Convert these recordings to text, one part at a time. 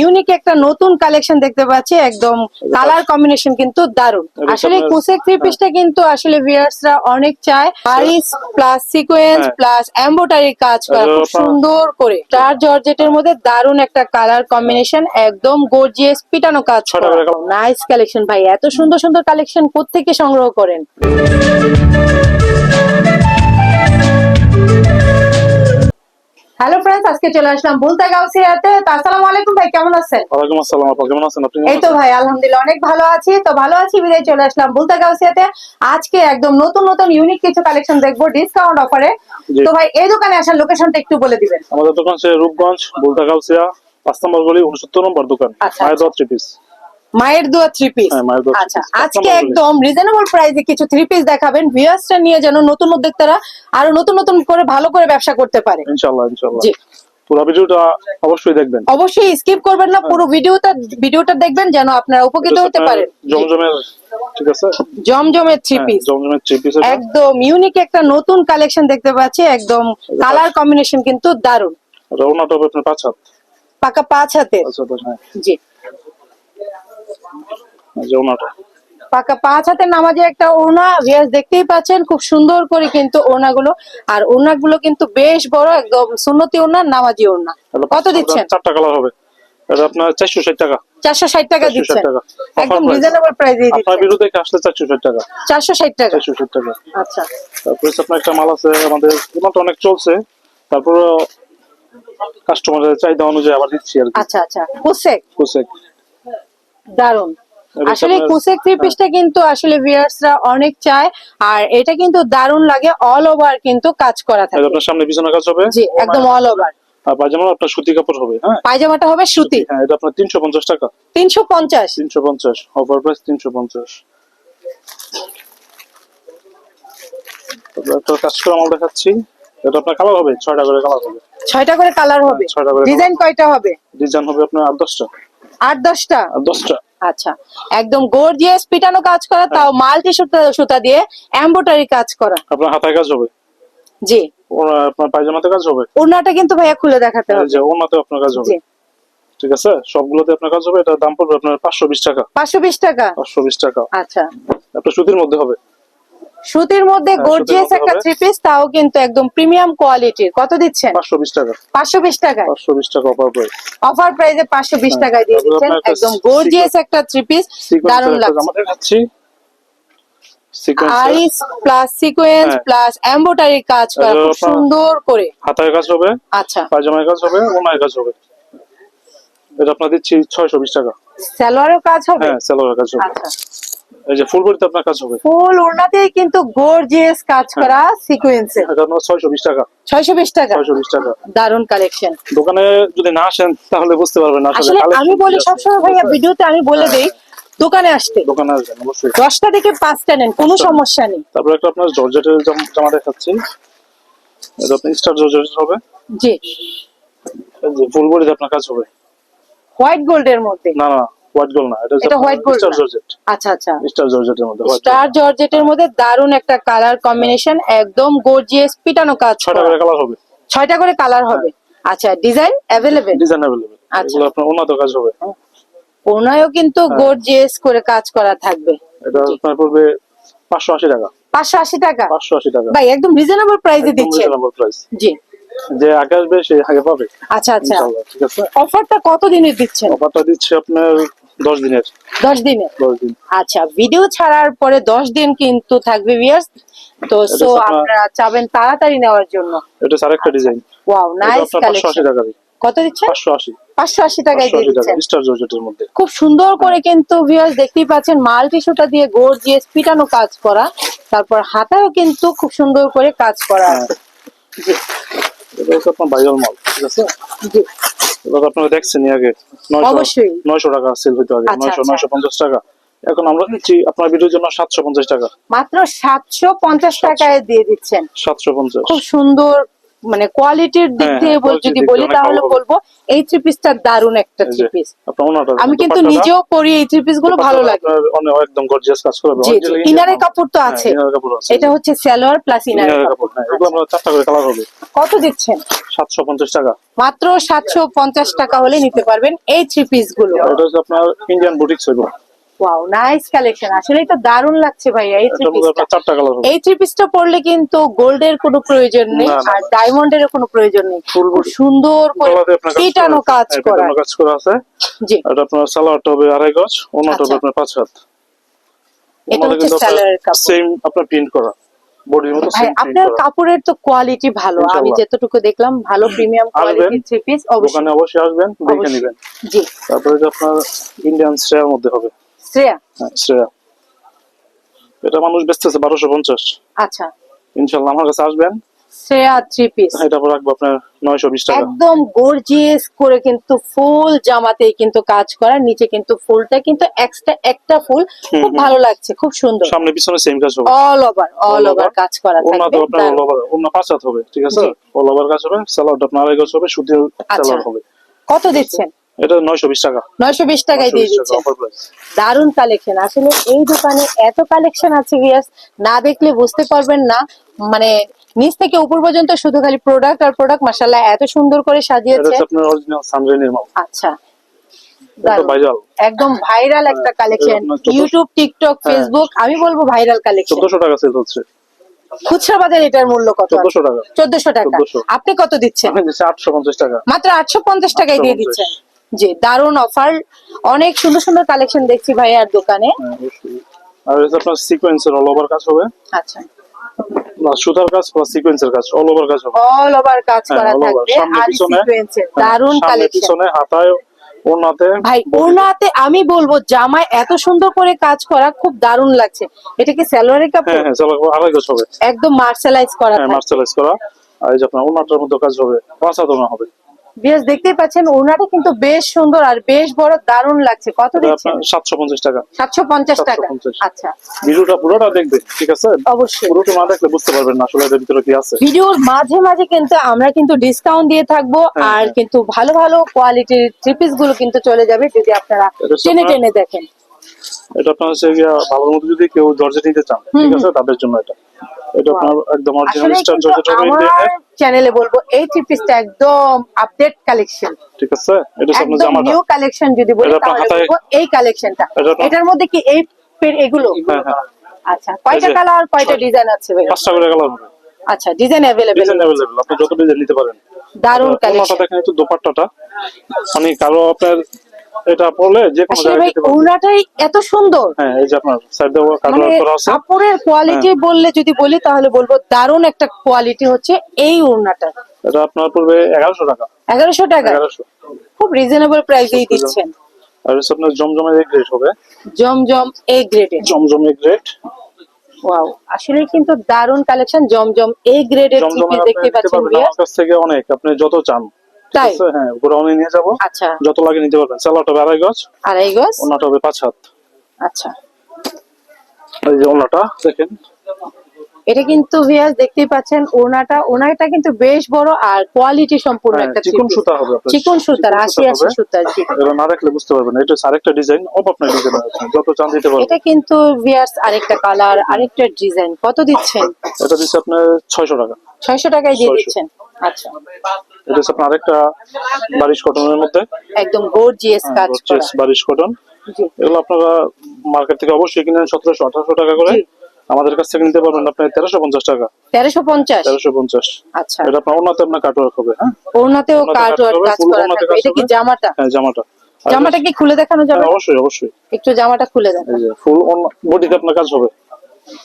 Unique একটা নতুন collection দেখতে পাচ্ছি একদম কালার কম্বিনেশন কিন্তু দারুণ আসলে কুসেক থ্রি পিসটা কিন্তু আসলে ভিউয়ার্সরা অনেক চায়। আরিস প্লাস সিকোয়েন্স। প্লাস এমব্রয়ডারি কাজ করা খুব সুন্দর করে। স্টার জর্জেটের মধ্যে দারুণ একটা কালার কম্বিনেশন একদম গর্জিয়াস পিটানো কাজ করা। নাইস কালেকশন ভাই এত সুন্দর সুন্দর কালেকশন কোত্থেকে সংগ্রহ করেন? আজকে চলে আসলাম বুলতা গাউসিয়াতে। তো আসসালামু আলাইকুম ভাই কেমন আছেন? ওয়ালাইকুম আসসালাম আপা কেমন আছেন? আপনি এই তো ভাই আলহামদুলিল্লাহ অনেক ভালো আছি। তো ভালো আছি বিদায় চলে আসলাম বুলতা গাউসিয়াতে। আজকে একদম নতুন নতুন ইউনিক কিছু কালেকশন দেখব ডিসকাউন্ট অফারে তো ভাই এই দোকানে আসার লোকেশনটা একটু বলে দিবেন। আমাদের দোকান হচ্ছে রূপগঞ্জ বুলতা গাউসিয়া পাঁচ নম্বর গলি উনসত্তর নম্বর দোকান। আচ্ছা, মায়ের আচ্ছা। দশ থ্রি পিস মায়ের দোয়া থ্রি পিস মায়ের আচ্ছা আজকে একদম রিজনেবল প্রাইসে কিছু থ্রি পিস দেখাবেন। ভিউয়ার্সটা নিয়ে যেন নতুন উদ্যোক্তারা আরও নতুন নতুন করে ভালো করে ব্যবসা করতে পারে। ইনশাল্লাহ ইনশাল্লাহ জি। পুরো ভিডিওটা অবশ্যই দেখবেন। অবশ্যই স্কিপ করবেন না পুরো ভিডিওটা ভিডিওটা দেখবেন যেন আপনারা উপকৃত হতে পারেন। জমজমের ঠিক আছে? জমজমের থ্রি হ্যাঁ, পিস জমজমের থ্রি পিস একদম ইউনিক একটা নতুন কালেকশন দেখতে পাচ্ছি একদম কালার কম্বিনেশন কিন্তু দারুণ রওনাটা হবে আপনার পাঁচ হাত। পাকা পাঁচ হাতে হ্যাঁ। জি। পাকা পাঁচ হাতের নামাজে একটা ওড়না। ভিয়াস দেখতেই পাচ্ছেন খুব সুন্দর করে কিন্তু ওড়নাগুলো। আর ওড়নাগুলো কিন্তু বেশ বড় একদম সুন্নতি ওড়না নামাজি ওড়না। কত দিচ্ছেন? চারটা কালার হবে। এটা আপনার টাকা। চারশো ষাট টাকা 460 দিচ্ছেন। টাকা। একদম। রিজনেবল প্রাইসে দিচ্ছেন। আসলে টাকা। টাকা। টাকা। আচ্ছা। তারপরে আপনার একটা মাল আছে আমাদের অনেক চলছে। তারপরে কাস্টমারের চাহিদা অনুযায়ী আবার দিচ্ছি আর আচ্ছা আচ্ছা। কুসেক কোসেক দারুণ আসলে কুসেক থ্রি পিসটা কিন্তু আসলে ভিউয়ার্সরা অনেক চায় আর এটা কিন্তু দারুণ লাগে অল ওভার কিন্তু কাজ করা থাকে। আপনার সামনে পিছনে কাজ হবে? জি একদম অল ওভার আর পায়জামা আপনার সুতি কাপড় হবে হ্যাঁ? পায়জামাটা হবে সুতি হ্যাঁ এটা আপনার তিনশো পঞ্চাশ টাকা। তিনশো পঞ্চাশ। তিনশো পঞ্চাশ অফার প্রাইস তিনশো পঞ্চাশ। তারপরে একটা কাজ করা মাল দেখাচ্ছি। এটা আপনার কালার হবে? ছয়টা করে কালার হবে। ছয়টা করে কালার হবে। হ্যাঁ, করে ডিজাইন কয়টা হবে? ডিজাইন হবে আপনার আট দশটা। আট দশটা? আট দশটা। আচ্ছা একদম গর্জিয়াস পিটানো কাজ করা তাও মাল্টি সুতা সুতা দিয়ে এমব্রয়ডারি কাজ করা। আপনার হাতায় কাজ হবে? জি। আপনার পায়জামাতে কাজ হবে? ওনাটা কিন্তু ভাইয়া খুলে দেখাতে হবে। জি ওনাতে আপনার কাজ হবে। ঠিক আছে? সবগুলোতে আপনার কাজ হবে। এটা দাম পড়বে আপনার পাঁচশো বিশ টাকা। পাঁচশো বিশ টাকা। পাঁচশো বিশ টাকা। আচ্ছা। আপনার সুতির মধ্যে হবে। সুতির মধ্যে হ্যাঁ, গর্জিয়াস একটা থ্রি পিস তাও কিন্তু একদম প্রিমিয়াম কোয়ালিটির কত দিচ্ছেন? পাঁচশো বিশ টাকা। পাঁচশো বিশ টাকা পাঁচশো বিশ টাকা অফার প্রাইস অফার প্রাইসে পাঁচশো বিশ হ্যাঁ, টাকায় দিয়ে দিচ্ছেন। একদম গর্জিয়াস একটা থ্রি পিস দারুণ লাগছে। সিকোয়েন্স আরিস প্লাস সিকোয়েন্স হ্যাঁ। প্লাস কাজ করা খুব সুন্দর করে। হাতায় কাজ হবে আচ্ছা। পায়জামায় কাজ হবে ওনায় কাজ হবে। এটা আপনার দিচ্ছি ছয়শো বিশ টাকা। সালোয়ারও কাজ হবে? হ্যাঁ সেলোয়ার কাজ হবে। আচ্ছা। এই যে ফুল বডিতে আপনার কাজ হবে? ফুল ওড়নাতেই কিন্তু গর্জিয়াস কাজ করা সিকোয়েন্সে এটা আপনার ছয়শো বিশ টাকা। ছয়শো বিশ টাকা। ছয়শো বিশ টাকা। দারুণ কালেকশন দোকানে যদি না আসেন তাহলে বুঝতে পারবেন না আসলে আমি বলি। সবসময় ভাইয়া ভিডিওতে আমি বলে দেই দোকানে আসতে। দোকানে আসবেন অবশ্যই। দশটা থেকে পাঁচটা নেন কোনো সমস্যা নেই। তারপরে একটা আপনার জর্জেটের জাম- দেখাচ্ছি। এটা আপনার স্টার জর্জেট হবে। জি। যে ফুল বডিতে আপনার কাজ হবে। হোয়াইট গোল্ডের মধ্যে? না না। হোয়াইট গোল্ড না এটা gold স্টার জর্জেট আচ্ছা আচ্ছা। স্টার জর্জেটের মধ্যে স্টার জর্জেটের মধ্যে দারুণ একটা কালার কম্বিনেশন একদম গর্জিয়াস পিটানো কাজ ছয়টা করে কালার হবে। ছয়টা করে কালার হবে। আচ্ছা ডিজাইন অ্যাভেলেবেল ডিজাইন অ্যাভেলেবেল আচ্ছা। আপনার উন্নত কাজ হবে। ওনায়ও কিন্তু হ্যাঁ। গর্জিয়াস করে কাজ করা থাকবে। এটা আপনার পড়বে পাঁচশো আশি টাকা। পাঁচশো আশি টাকা? পাঁচশো আশি টাকা। ভাই একদম রিজনেবল প্রাইসে দিচ্ছে reasonable price। জি। যে আগে আসবে সে আগে পাবে। আচ্ছা আচ্ছা। ঠিক আছে? অফারটা কত দিনের দিচ্ছেন? অফারটা দিচ্ছে আপনার দশ দিনের। দশ দিনের? দশ দিন। আচ্ছা ভিডিও ছাড়ার পরে দশ দিন কিন্তু থাকবে ভিউয়ার্স তো সো আপনারা চাবেন তাড়াতাড়ি নেওয়ার জন্য। এটা আরেকটা ডিজাইন ওয়াও নাইস কালেকশন কত দিচ্ছেন? টাকায় পাঁচশো দিয়ে দিচ্ছেন। স্টার জর্জেটের মধ্যে। খুব সুন্দর করে কিন্তু ভিউয়ার্স দেখতেই পাচ্ছেন মাল্টি সুতা দিয়ে গর্জিয়াস পিটানো কাজ করা তারপর হাতায়ও কিন্তু খুব সুন্দর করে কাজ করা হ্যাঁ। আছে। জি। এটা হচ্ছে আপনার ভাইরাল মাল ঠিক আছে? জি। এবার আপনারা দেখছেন আগে নয়শো অবশ্যই। নয়শো টাকা সেল হইতো আগে আচ্ছা, নয়শো আচ্ছা। নয়শো পঞ্চাশ টাকা এখন আমরা দিচ্ছি আপনার ভিডিওর জন্য সাতশো পঞ্চাশ টাকা মাত্র সাতশো পঞ্চাশ টাকায় দিয়ে দিচ্ছেন সাতশো পঞ্চাশ খুব সুন্দর মানে কোয়ালিটির দিক হ্যাঁ, দিয়ে হ্যাঁ, বল- quality যদি বলি তাহলে বলব এই থ্রি পিসটা দারুণ একটা থ্রি পিস আমি কিন্তু নিজেও পরি এই থ্রি পিসগুলো ভালো লাগে। একদম গর্জিয়াস কাজ ইনারের কাপড় তো আছে। কাপড় আছে। এটা হচ্ছে সালোয়ার প্লাস ইনারের ইনারের কাপড়। কাপড় হ্যাঁ এগুলো চারটা করে কালার হবে। কত দিচ্ছেন? সাতশো পঞ্চাশ টাকা। মাত্র সাতশো পঞ্চাশ টাকা হলে নিতে পারবেন এই থ্রি পিসগুলো। এটা হচ্ছে আপনার ইন্ডিয়ান বুটিক্স এগুলো ওয়াও নাইস কালেকশন আসলে তো দারুণ লাগছে ভাইয়া এই থ্রি পিসটা এই থ্রি পিসটা পরলে কিন্তু গোল্ডের কোনো প্রয়োজন নেই আর। ডায়মন্ডের কোনো প্রয়োজন নেই। খুব সুন্দর করে কাজ পিটানো করা কাজ করা। কাজ করা আছে। জি। এটা আপনার সালোয়ারটা হবে আড়াই গজ ওনাটা হবে আচ্ছা। আপনার পাঁচ হাত। এটা হচ্ছে সালোয়ারের কাপড়। সেম আপনার প্রিন্ট করা। বডির মতো সেম আপনার কাপড়ের তো কোয়ালিটি ভালো। আমি। যতটুকু দেখলাম ভালো প্রিমিয়াম কোয়ালিটির থ্রি পিস অবশ্যই। অবশ্যই আসবেন দেখে নেবেন। জি। তারপরে যে আপনার ইন্ডিয়ান শ্রেয়ার মধ্যে হবে। শ্রেয়া? হ্যাঁ শ্রেয়া। এটা মানুষ বেচতেছে বারোশো পঞ্চাশ। আচ্ছা। ইনশাল্লাহ আমার কাছে আসবেন। শ্রেয়া থ্রি পিস এটা পর রাখব আপনার নয়শো বিশ টাকা। একদম গর্জিয়াস করে কিন্তু ফুল কিন্তু কাজ করা নিচে কিন্তু ফুলটা কিন্তু এক্সট্রা একটা ফুল। খুব ভালো লাগছে খুব সুন্দর। সামনে পিছনে সেম কাজ হবে। অল ওভার অল ওভার কাজ করা থাকবে। আপনার অল ওভার ওনা পাঁচ হাত হবে ঠিক আছে। অল ওভার কাজ হবে আপনার আড়াই গজ হবে আচ্ছা। হবে। কত দিচ্ছেন? এটা নয়শো বিশ টাকা। নয়শো বিশ টাকায় দিয়ে 920 price। দারুণ কালেকশন আসলে এই দোকানে এত কালেকশন আছে ভিয়াস না দেখলে বুঝতে পারবেন না। মানে নিচ থেকে উপর পর্যন্ত শুধু খালি প্রোডাক্ট আর প্রোডাক্ট মাসাল্লাহ এত সুন্দর করে এটা সাজিয়েছে। হচ্ছে আপনার অরিজিনাল সানরেনের মাল। আচ্ছা। এটা একদম ভাইরাল একটা কালেকশন ইউটিউব টিকটক হ্যাঁ। ফেসবুক আমি বলব ভাইরাল কালেকশন চোদ্দশো টাকা সেল হচ্ছে। খুচরা বাজার এটার মূল্য কত? চোদ্দশো টাকা। চোদ্দশো টাকা। 1400 আপনি কত দিচ্ছেন? আমি দিচ্ছি আটশো পঞ্চাশ টাকা। মাত্র আটশো পঞ্চাশ টাকায় দিয়ে 850 দিচ্ছেন। জি দারুণ অফার অনেক সুন্দর সুন্দর কালেকশন দেখছি ভাইয়ার দোকানে। হ্যাঁ, আর এটা আপনার সিকোয়েন্সের অল ওভার কাজ হবে? আচ্ছা। না সুতার কাজ প্লাস সিকোয়েন্সের কাজ অল ওভার কাজ হবে। অল ওভার কাজ হ্যাঁ, করা থাকবে। আর সিকোয়েন্সের হ্যাঁ, দারুণ সামনে কালেকশন পিছনে হাতায় ওনাতে ভাই ওনাতে আমি বলব জামায় এত সুন্দর করে কাজ করা খুব দারুণ লাগছে। এটা কি সালোয়ারের হ্যাঁ কাপড়? হ্যাঁ চালা আড়াই গজ হবে। একদম মার্শালাইজ করা হ্যাঁ মার্শালাইজ করা। আর এই যে আপনার ওনাটার মধ্যে কাজ হবে পাঁচ ওনা হবে। বেশ দেখতেই পাচ্ছেন ওনাটা কিন্তু বেশ সুন্দর আর বেশ বড় দারুণ লাগছে। কত দিচ্ছেন? আপনার সাতশো পঞ্চাশ টাকা। সাতশো পঞ্চাশ টাকা। আচ্ছা। ভিডিওটা পুরোটা দেখবে ঠিক আছে? অবশ্যই। পুরোটা না দেখলে বুঝতে পারবেন না আসলে এর ভিতরে কি আছে। ভিডিওর মাঝে মাঝে কিন্তু আমরা কিন্তু ডিসকাউন্ট দিয়ে থাকব হ্যাঁ, আর হ্যাঁ। কিন্তু ভালো ভালো কোয়ালিটির থ্রি পিসগুলো কিন্তু চলে যাবে যদি আপনারা টেনে টেনে দেখেন। এটা আপনার হচ্ছে মধ্যে যদি কেউ জর্জেট নিতে চান ঠিক আছে? তাদের জন্য এটা। এটা আপনার একদম অরিজিনাল স্টার জর্জেট হবে চ্যানেলে বলব এই থ্রি পিসটা একদম আপডেট কালেকশন ঠিক আছে? এটা আপনার জামাটা। নিউ কালেকশন যদি বলি তাহলে বলব এই কালেকশনটা এটার মধ্যে কি এই এগুলো? হ্যাঁ হ্যাঁ। আচ্ছা কয়টা কালার কয়টা ডিজাইন আছে ভাই পাঁচটা করে কালার হবে। আচ্ছা ডিজাইন আপনি যত ডিজাইন নিতে পারেন। দারুণ ওনাটা কালেকশন দেখেন একটু দোপাট্টাটা। মানে কারও আপনার এটা পড়লে যে কোনো জায়গায় দিতে পারবেন। এত সুন্দর। হ্যাঁ এই যে আপনার সাইড দিয়ে কাজ মানে করা আছে। কাপড়ের কোয়ালিটি হ্যাঁ। বললে যদি বলি তাহলে বলব দারুণ একটা কোয়ালিটি হচ্ছে এই ওড়নাটা। এটা আপনার পড়বে এগারোশো টাকা। এগারোশো টাকা? এগারোশো। খুব রিজনেবল প্রাইসেই দিচ্ছেন। আর হচ্ছে আপনার জমজমের এক গ্রেড হবে। জমজম এ গ্রেডের জমজম এক গ্রেড ওয়াও আসলে কিন্তু দারুণ কালেকশন জমজম এ গ্রেডের থ্রি দেখতে পাচ্ছেন কাছ থেকে অনেক। আপনি যত চান। তাই? হ্যাঁ নিয়ে যাব। আচ্ছা। যত লাগে নিতে পারবেন। স্যালাড হবে আড়াই গজ আড়াই গজ? ওনাটা হবে পাঁচ হাত। আচ্ছা। এই যে ওনাটা দেখেন। এটা কিন্তু ভিয়াস দেখতেই পাচ্ছেন ওনাটা ওনাটা কিন্তু বেশ বড় আর কোয়ালিটি সম্পূর্ণ হ্যাঁ, একটা চিকন সুতা হবে। চিকন সুতার চিকন আশি সুতা জি। এটা না দেখলে বুঝতে পারবেন। এটা আরেকটা ডিজাইন অপ আপনার ডিজাইন আছে যত চান দিতে পারবেন। এটা কিন্তু ভিয়ার্স আরেকটা কালার আরেকটা ডিজাইন। কত দিচ্ছেন? এটা দিচ্ছে আপনার ছয়শো টাকা। ছয়শো টাকায় দিয়ে দিচ্ছেন। আচ্ছা। এটা হচ্ছে আপনার আরেকটা বারিশ কটনের মধ্যে। একদম গর্জিয়াস কাজ করা। বারিশ কটন। এগুলো আপনারা মার্কেট থেকে অবশ্যই কিনেন সতেরোশো আঠারোশো টাকা করে। আমাদের কাছ থেকে নিতে পারবেন আপনি তেরোশো পঞ্চাশ টাকা। তেরোশো পঞ্চাশ? তেরোশো পঞ্চাশ। আচ্ছা। এটা আপনার ওনাতে আপনার কাটওয়ার্ক হবে হ্যাঁ? ওড়নাতেও ওড়নাতে কাট কাজ করা থাকবে। এটা কি জামাটা? হ্যাঁ জামাটা। জামাটা কি খুলে দেখানো যাবে? হ্যাঁ, অবশ্যই অবশ্যই। একটু জামাটা খুলে যে ফুল বডিতে আপনার কাজ হবে।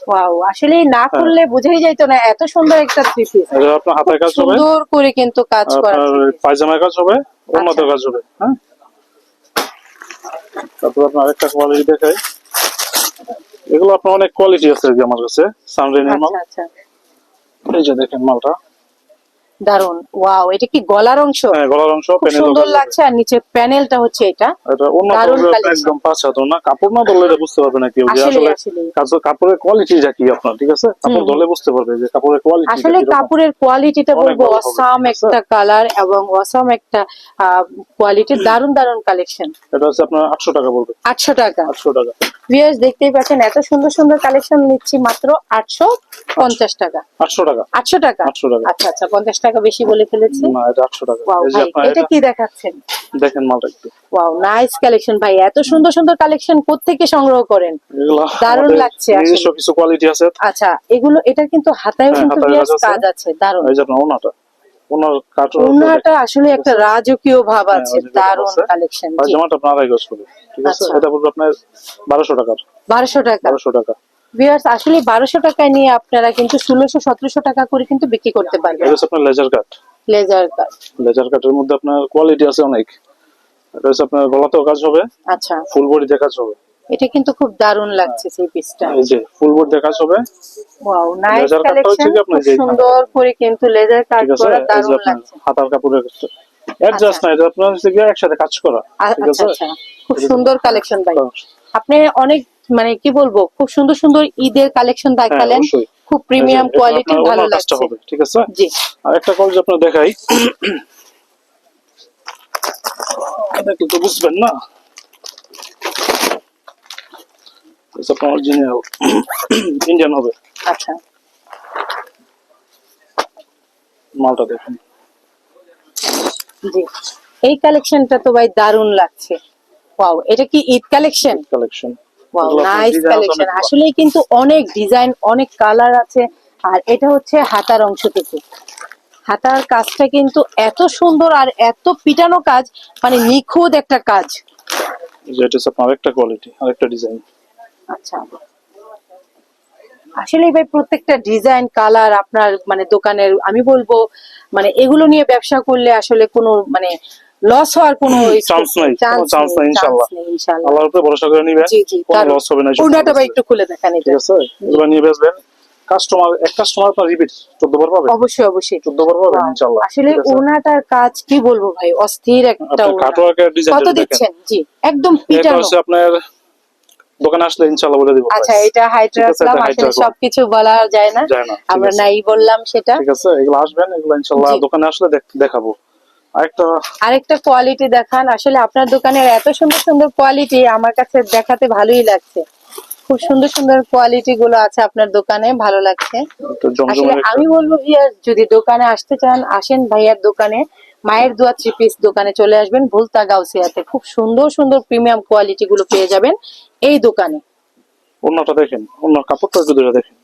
ওয়াও আসলে না হ্যাঁ। করলে বোঝাই যাইতো না এত সুন্দর একটা থ্রি পিস আপনার হাতের কাজ হবে? সুন্দর করে কিন্তু কাজ করা পায়জামার কাজ হবে? উন্নত কাজ হবে? হ্যাঁ? তারপর আপনার আরেকটা কোয়ালিটি দেখাই। এগুলো আপনার অনেক কোয়ালিটি আছে যে আমার কাছে সানরেনের মাল আচ্ছা আচ্ছা। এই যে দেখেন মালটা। দারুণ ওয়াও এটা কি গলার অংশ? হ্যাঁ গলার অংশ প্যানেল সুন্দর লাগছে আর নিচে প্যানেলটা হচ্ছে এটা। এটা অন্য। একদম পাঁচ হাত না কাপড় না ধরলে এটা বুঝতে পারবে না কেউ যে আসলে কাপড়ের কোয়ালিটিটা কি আপনার ঠিক আছে? কাপড় ধরলে বুঝতে পারবে যে কাপড়ের কোয়ালিটি আসলে কাপড়ের কোয়ালিটিটা বলব অসাম একটা কালার এবং অসাম একটা কোয়ালিটির দারুণ দারুণ কালেকশন এটা হচ্ছে আপনার আটশো টাকা পড়বে আটশো টাকা। আটশো টাকা। ভিউয়ার্স দেখতেই পাচ্ছেন এত সুন্দর সুন্দর কালেকশন নিচ্ছি মাত্র আটশো পঞ্চাশ টাকা। আটশো টাকা। আটশো টাকা? আটশো টাকা। আচ্ছা আচ্ছা পঞ্চাশ টাকা বেশি বলে ফেলেছি। না এটা আটশো টাকা। এই যে আপনার এটা এটা কি দেখাচ্ছেন? দেখেন মালটা একটু। ওয়াও নাইস কালেকশন ভাই এত সুন্দর সুন্দর কালেকশন কোত্থেকে সংগ্রহ করেন? দারুণ লাগছে নিজস্ব কিছু কোয়ালিটি আছে। আচ্ছা এগুলো এটা কিন্তু হাতায়ও হ্যাঁ, কিন্তু হাতায় কাজ আছে। কাজ আছে দারুণ এই যে আপনার ওনাটা। ওনার কাটর ওনাটা আসলে একটা রাজকীয় ভাব হ্যাঁ, আছে কালেকশন আপনার আড়াই গজ করে। ঠিক আছে? আচ্ছা। এটা আপনার বারোশো বারোশো টাকা। বারোশো টাকা। ভিউয়ার্স আসলে বারোশো টাকায় নিয়ে আপনারা কিন্তু ষোলোশো সতেরোশো টাকা করে কিন্তু বিক্রি করতে পারবেন। এটা আপনার laser cut. Laser cut. Laser কাটের মধ্যে আপনার কোয়ালিটি আছে অনেক। এটা হচ্ছে আপনার গলাতেও কাজ হবে আচ্ছা। ফুল বডিতে কাজ হবে। এটা কিন্তু খুব দারুণ লাগছে সেই পিসটা এই যে ফুল হবে। ওয়াও নাইস কালেকশন সুন্দর করে কিন্তু লেজার কাট করা দারুণ লাগছে। হাতার কাপড়ের অ্যাডজাস্ট না এটা আপনার হচ্ছে একসাথে কাজ করা। ঠিক আচ্ছা আছে? আচ্ছা খুব সুন্দর কালেকশন ভাই। আপনি অনেক মানে কি বলব খুব সুন্দর সুন্দর ঈদের কালেকশন দেখালেন। খুব প্রিমিয়াম কোয়ালিটি ভালো লাগছে। ঠিক আছে? জি। আর একটা কলেজ আপনার দেখাই। দেখলে তো বুঝবেন না। আপনার অরিজিনাল ইন্ডিয়ান হবে। আচ্ছা। মালটা দেখুন। জি। এই কালেকশনটা তো ভাই দারুণ লাগছে। ওয়াও এটা কি Eid collection collection nice collection. আসলেই কিন্তু অনেক ডিজাইন অনেক কালার আছে। আর এটা হচ্ছে হাতার অংশটুকু হাতার কাজটা কিন্তু এত সুন্দর আর এত পিটানো কাজ মানে নিখুঁত একটা কাজ। যে হচ্ছে আপনার কোয়ালিটি আরেকটা ডিজাইন আচ্ছা। আসলে ভাই প্রত্যেকটা ডিজাইন কালার আপনার মানে দোকানের আমি বলব মানে এগুলো নিয়ে ব্যবসা করলে আসলে কোনো মানে লস হওয়ার কোনো Chance নাই, চান্স নাই, ইনশাআল্লাহ। আল্লাহর উপরে ভরসা করে নিবেন কোনো লস হবে না ওনাটা ভাই একটু খুলে দেখান এটা। ঠিক আছে? এগুলো নিয়ে বেচবেন কাস্টমার এক কাস্টমার আপনার রিপিট চোদ্দ বার পাবে অবশ্যই অবশ্যই। চোদ্দ বার পাবেন ইনশাআল্লাহ আসলে ওনাটার কাজ কি বলব ভাই? অস্থির একটা কাটওয়ার্কের ডিজাইন কত দিচ্ছেন? জি একদম এটা পিটানো। হচ্ছে আপনার দোকানে আসলে ইনশাআল্লাহ বলে দিব আচ্ছা এটা হাইট রাখলাম আসলে সবকিছু বলা যায় না। আমরা নাই বললাম সেটা। ঠিক আছে এগুলো আসবেন এগুলো ইনশাআল্লাহ দোকানে আসলে দেখাবো। আরেকটা আরেকটা কোয়ালিটি দেখান। আসলে আপনার দোকানের এত সুন্দর সুন্দর কোয়ালিটি আমার কাছে দেখাতে ভালোই লাগছে। খুব সুন্দর সুন্দর কোয়ালিটি গুলো আছে আপনার দোকানে ভালো লাগছে। আসলে আমি বলব ভিয়ার যদি দোকানে আসতে চান আসেন ভাইয়ার দোকানে। মায়ের দোয়া থ্রি পিস দোকানে চলে আসবেন ভুলতা গাউসিয়াতে। খুব সুন্দর সুন্দর প্রিমিয়াম কোয়ালিটি গুলো পেয়ে যাবেন এই দোকানে। অন্যটা দেখেন অন্য কাপড়টা একটু দেখেন।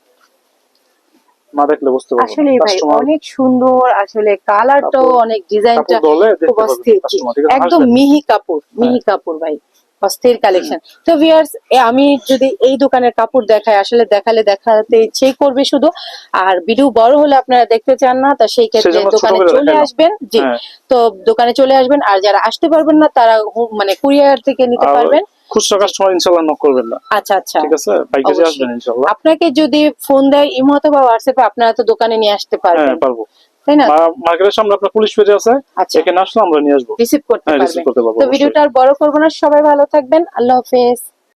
না দেখলে বুঝতে আসলে ভাই অনেক সুন্দর আসলে কালারটাও অনেক ডিজাইনটা খুব অস্থির? একদম মিহি কাপড় মিহি কাপড় ভাই অস্থির কালেকশন তো ভিউয়ার্স আমি যদি এই দোকানের কাপড় দেখাই আসলে দেখালে দেখাতে ইচ্ছেই করবে শুধু। আর ভিডিও বড় হলে আপনারা দেখতে চান না তা সেই ক্ষেত্রে দোকানে চলে আসবেন। জি। হ্যাঁ। তো দোকানে চলে আসবেন আর যারা আসতে পারবেন না তারা মানে কুরিয়ার থেকে নিতে পারবেন। খুচরা কাস্টমার ইনশাল্লাহ নক করবেন না। আচ্ছা আচ্ছা। ঠিক আছে? পাইকারি আসবেন ইনশাল্লাহ আপনাকে যদি ফোন দেয় ইমো অথবা হোয়াটসঅ্যাপে আপনারা তো দোকানে নিয়ে আসতে হ্যাঁ পারবেন। পারব। তাই না? মা- মার্কেটের সামনে আপনার পুলিশ পেজে আছে। আচ্ছা। এখানে আসলে আমরা নিয়ে আসব। রিসিভ করতে হ্যাঁ, পারবেন। receive পারব, তো ভিডিওটা আর বড় করব না। সবাই ভালো থাকবেন। আল্লাহ হাফেজ।